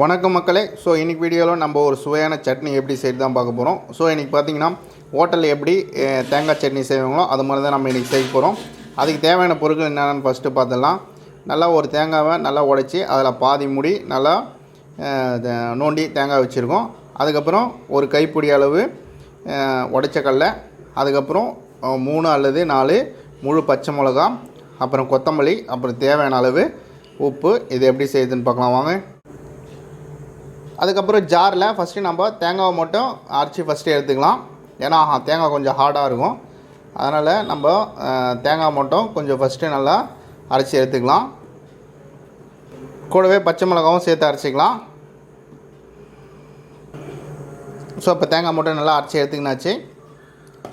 வணக்கம் மக்களே. ஸோ இன்றைக்கி வீடியோவில் நம்ம ஒரு சுவையான சட்னி எப்படி செய்து தான் பார்க்க போகிறோம் ஸோ இன்றைக்கி பார்த்திங்கன்னா ஹோட்டலில் எப்படி தேங்காய் சட்னி செய்வாங்களோ அது மாதிரி தான் நம்ம இன்றைக்கி செய்ய போகிறோம் அதுக்கு தேவையான பொருட்கள் என்னென்னு ஃபஸ்ட்டு பார்த்துடலாம் நல்லா ஒரு தேங்காவை நல்லா உடைச்சி அதில் பாதி முடி நல்லா நோண்டி தேங்காய் வச்சுருக்கோம். அதுக்கப்புறம் ஒரு கைப்பிடி அளவு உடைச்ச கடலை. அதுக்கப்புறம் மூணு அல்லது நாலு முழு பச்சை மிளகா அப்புறம் கொத்தமல்லி அப்புறம் தேவையான அளவு உப்பு. இது எப்படி செய்யுதுன்னு பார்க்கலாம். வாங்க. அதுக்கப்புறம் ஜாரில் ஃபஸ்ட்டு நம்ம தேங்காவை மட்டும் அரைச்சி ஃபஸ்ட்டு எடுத்துக்கலாம். ஏன்னா தேங்காய் கொஞ்சம் ஹார்டாக இருக்கும். அதனால் நம்ம தேங்காய் மட்டும் கொஞ்சம் ஃபஸ்ட்டு நல்லா அரைச்சி எடுத்துக்கலாம். கூடவே பச்சை மிளகாவும் சேர்த்து அரைச்சிக்கலாம். ஸோ இப்போ தேங்காய் மட்டும் நல்லா அரைச்சி எடுத்துக்கினாச்சு.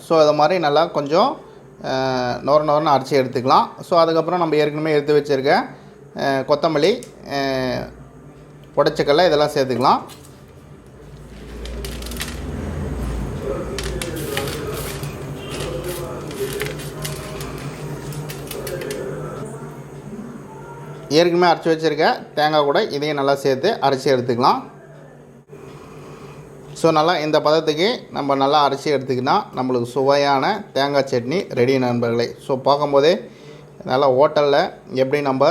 ஸோ அது மாதிரி நல்லா கொஞ்சம் நோர நோரன்னு அரைச்சி எடுத்துக்கலாம். ஸோ அதுக்கப்புறம் நம்ம ஏற்கனவே எடுத்து வச்சுருக்க கொத்தமல்லி உடச்சக்கல்ல இதெல்லாம் சேர்த்துக்கலாம். ஏற்கனவே அரைச்சி வச்சுருக்க தேங்காய் கூட இதையும் நல்லா சேர்த்து அரைச்சி எடுத்துக்கலாம். ஸோ நல்லா இந்த பதத்துக்கு நம்ம நல்லா அரைச்சி எடுத்துக்கினா நம்மளுக்கு சுவையான தேங்காய் சட்னி ரெடி நண்பர்களே. ஸோ பார்க்கும்போதே நல்லா ஹோட்டலில் எப்படி நம்ம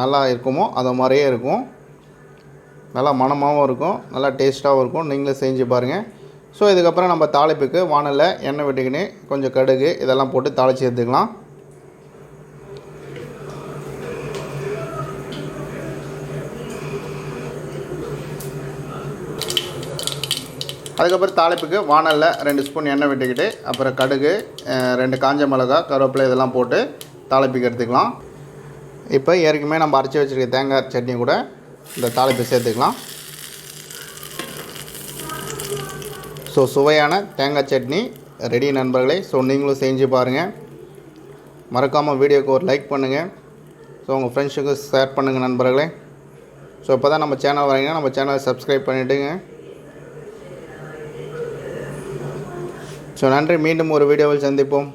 நல்லா இருக்குமோ அது மாதிரியே இருக்கும். நல்லா மணமாகவும் இருக்கும் நல்லா டேஸ்ட்டாகவும் இருக்கும். நீங்களே செஞ்சு பாருங்கள் ஸோ இதுக்கப்புறம் நம்ம தாளிப்புக்கு வானலில் எண்ணெய் விட்டுக்கினு கொஞ்சம் கடுகு இதெல்லாம் போட்டு தாளித்து எடுத்துக்கலாம். அதுக்கப்புறம் தாளிப்புக்கு வானலில் ரெண்டு ஸ்பூன் எண்ணெய் விட்டுக்கிட்டு அப்புறம் கடுகு ரெண்டு காஞ்ச மிளகா கருவேப்பிலை இதெல்லாம் போட்டு தாளிப்புக்கு எடுத்துக்கலாம். இப்போ ஏற்கனவே நம்ம அரைச்சி வச்சுருக்க தேங்காய் சட்னி கூட இந்த தாளிப்பை சேர்த்துக்கலாம். ஸோ சுவையான தேங்காய் சட்னி. ரெடி நண்பர்களே. ஸோ நீங்களும் செஞ்சு பாருங்கள் மறக்காமல் வீடியோக்கு ஒரு லைக் பண்ணுங்கள் ஸோ உங்கள் ஃப்ரெண்ட்ஸுக்கு ஷேர் பண்ணுங்கள் நண்பர்களே. ஸோ இப்போ தான் நம்ம சேனல் வரீங்கன்னா நம்ம சேனலை சப்ஸ்கிரைப் பண்ணிவிடுங்க ஸோ நன்றி. மீண்டும் ஒரு வீடியோவில் சந்திப்போம்.